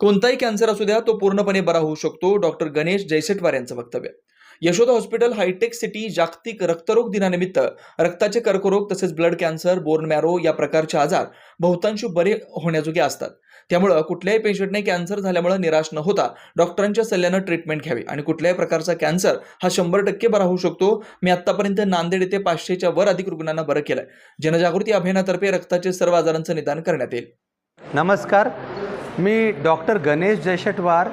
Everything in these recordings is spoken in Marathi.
कोणताही कॅन्सर असू द्या तो पूर्णपणे बरा होऊ शकतो. डॉक्टर गणेश जयसेटवार यांचं वक्तव्य. यशोदा हॉस्पिटल हायटेक सिटी जागतिक रक्तरोग दिनानिमित्त रक्ताचे कर्करोग तसेच ब्लड कॅन्सर बोर्न मॅरो या प्रकारचे आजार बहुतांशी बरे होण्याजोगे असतात. त्यामुळं कुठल्याही पेशंटने कॅन्सर झाल्यामुळे निराश न होता डॉक्टरांच्या सल्ल्यानं ट्रीटमेंट घ्यावी आणि कुठल्याही प्रकारचा कॅन्सर हा शंभर टक्के बरा होऊ शकतो. मी आतापर्यंत नांदेड येथे पाचशेच्या वर अधिक रुग्णांना बरं केलंय. जनजागृती अभियानातर्फे रक्ताचे सर्व आजारांचं निदान करण्यात येईल. नमस्कार. मी doctor Ganesh Jayshatwar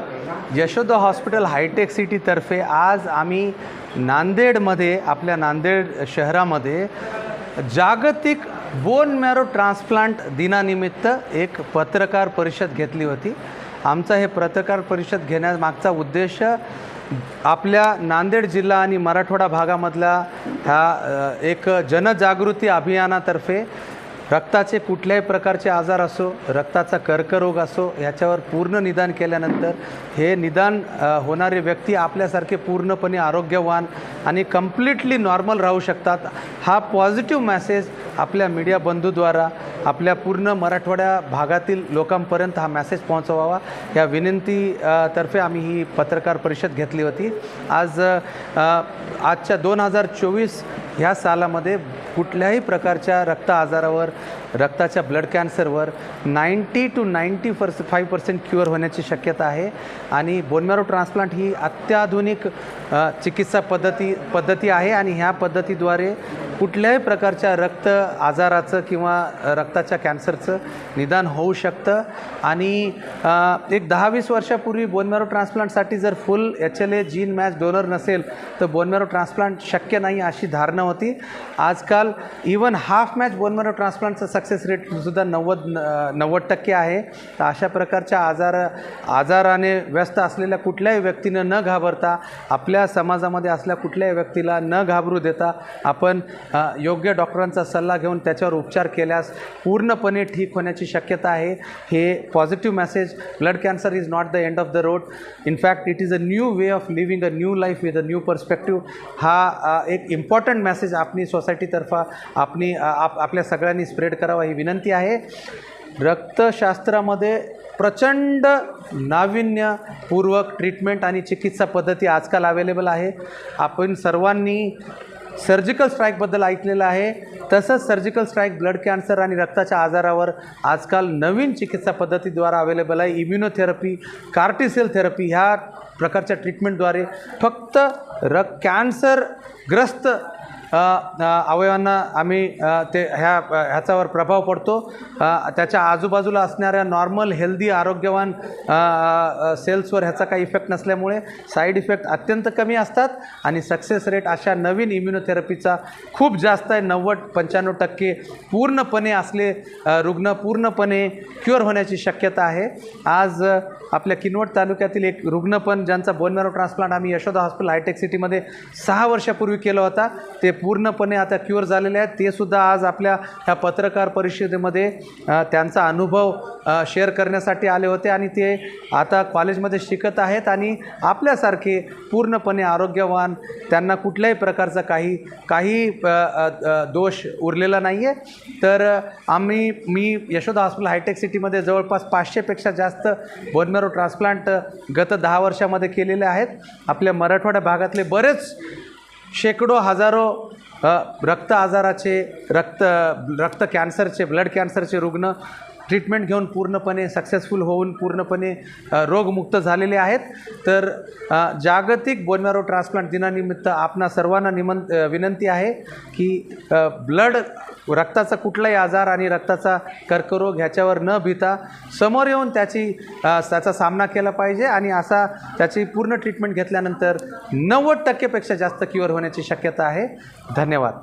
Yashoda hospital hitech सिटीतर्फे आज आम्ही नांदेडमध्ये आपल्या नांदेड शहरामध्ये जागतिक बोन मॅरो ट्रान्सप्लांट दिनानिमित्त एक पत्रकार परिषद घेतली होती. आमचा हे पत्रकार परिषद घेण्यामागचा उद्देश आपल्या नांदेड जिल्हा आणि मराठवाडा भागामधला ह्या एक जनजागृती अभियानातर्फे रक्ताचे कुठल्याही प्रकारचे आजार असो रक्ताचा कर्करोग असो ह्याच्यावर पूर्ण निदान केल्यानंतर हे निदान होणारे व्यक्ती आपल्यासारखे पूर्णपणे आरोग्यवान आणि कम्प्लिटली नॉर्मल राहू शकतात. हा पॉझिटिव्ह मॅसेज आपल्या मीडिया बंधूद्वारा आपल्या पूर्ण मराठवाड्या भागातील लोकांपर्यंत हा मॅसेज पोहोचवावा. या विनंती तर्फे आम्ही ही पत्रकार परिषद घेतली होती. आज आजच्या दोन हजार चोवीस ह्या सालामध्ये कुठल्याही प्रकारच्या रक्त आजारावर रक्ताच्या blood कॅन्सरवर ninety two ninety per five percent cure होण्याची शक्यता आहे. आणि बोनमॅरो ट्रान्सप्लांट ही अत्याधुनिक चिकित्सा पद्धती पद्धती आहे. आणि ह्या पद्धतीद्वारे कुठल्याही प्रकारच्या रक्त आजाराचं किंवा रक्ताच्या कॅन्सरचं निदान होऊ शकतं. आणि एक दहा वीस वर्षापूर्वी बोनमॅरो ट्रान्सप्लांटसाठी जर full H L A gene match donor नसेल तर बोनमॅरो ट्रान्सप्लांट शक्य नाही अशी धारणा होती. आजकाल even half match bone marrow ट्रान्सप्लांटचं success रेटसुद्धा नव्वद नव्वद टक्के आहे. तर अशा प्रकारच्या आजार आजाराने व्यस्त असलेल्या कुठल्याही व्यक्तीनं न घाबरता आपल्या समाजामध्ये असल्या कुठल्याही व्यक्तीला न घाबरू देता आपण योग्य डॉक्टरांचा सल्ला घेऊन त्याच्यावर उपचार केल्यास पूर्णपणे ठीक होण्याची शक्यता आहे. हे positive message blood cancer is not the end of the road in fact it is a new way of living a new life with a new perspective हा एक इम्पॉर्टंट मेसेज आपली सोसायटीतर्फा आपली आप आपल्या सगळ्यांनी स्प्रेड करावा ही विनंती आहे. रक्तशास्त्रामध्ये प्रचंड नाविन्यपूर्वक ट्रीटमेंट आणि चिकित्सा पद्धती आजकाल अवेलेबल आहे. आपण सर्वांनी सर्जिकल स्ट्राईकबद्दल ऐकलेलं आहे. तसंच सर्जिकल स्ट्राईक ब्लड कॅन्सर आणि रक्ताच्या आजारावर आजकाल नवीन चिकित्सा पद्धतीद्वारा अवेलेबल आहे. इम्युनोथेरपी कार्टिसेल थेरपी ह्या प्रकारच्या ट्रीटमेंटद्वारे फक्त र कॅन्सरग्रस्त अवयवांना आम्ही ते ह्या ह्याच्यावर प्रभाव पडतो. त्याच्या आजूबाजूला असणाऱ्या नॉर्मल हेल्दी आरोग्यवान सेल्सवर ह्याचा काही इफेक्ट नसल्यामुळे साईड इफेक्ट अत्यंत कमी असतात आणि सक्सेस रेट अशा नवीन इम्युनोथेरपीचा खूप जास्त आहे. नव्वद पंच्याण्णव टक्के पूर्णपणे असले रुग्ण पूर्णपणे क्युअर होण्याची शक्यता आहे. आज आपल्या किनवट तालुक्यातील एक रुग्ण पण ज्यांचा बोन मॅरो ट्रान्सप्लांट आम्ही यशोदा हॉस्पिटल हायटेक सिटीमध्ये सहा वर्षापूर्वी केला होता ते पूर्णपणे आता क्युअर झालेले आहेत. ते सुद्धा आज आपल्या ह्या पत्रकार परिषदेमध्ये त्यांचा अनुभव शेअर करण्यासाठी आले होते आणि ते आता कॉलेजमध्ये शिकत आहेत आणि आपल्यासारखे पूर्णपणे आरोग्यवान त्यांना कुठल्याही प्रकारचा काही काही दोष उरलेला नाही आहे तर आम्ही मी यशोदा हॉस्पिटल हायटेक सिटीमध्ये जवळपास पाचशेपेक्षा जास्त बोनमेरो ट्रान्सप्लांट गत दहा वर्षामध्ये केलेले आहेत. आपल्या मराठवाड्या भागातले बरेच शेकडो हजारो रक्त आजाराचे रक्त रक्त कॅन्सरचे ब्लड कॅन्सरचे रुग्ण ट्रीटमेंट घेऊन पूर्णपणे सक्सेसफुल होऊन पूर्णपणे रोगमुक्त झालेले आहेत. तर जागतिक बोनमॅरो ट्रान्सप्लांट दिनानिमित्त आपणा सर्वांना निमं विनंती आहे की ब्लड रक्ताचा कुठलाही आजार आणि रक्ताचा कर्करोग ह्याच्यावर न भिता समोर येऊन त्याची त्याचा सामना केला पाहिजे आणि असा त्याची पूर्ण ट्रीटमेंट घेतल्यानंतर नव्वद टक्केपेक्षा जास्त क्युअर होण्याची शक्यता आहे. धन्यवाद.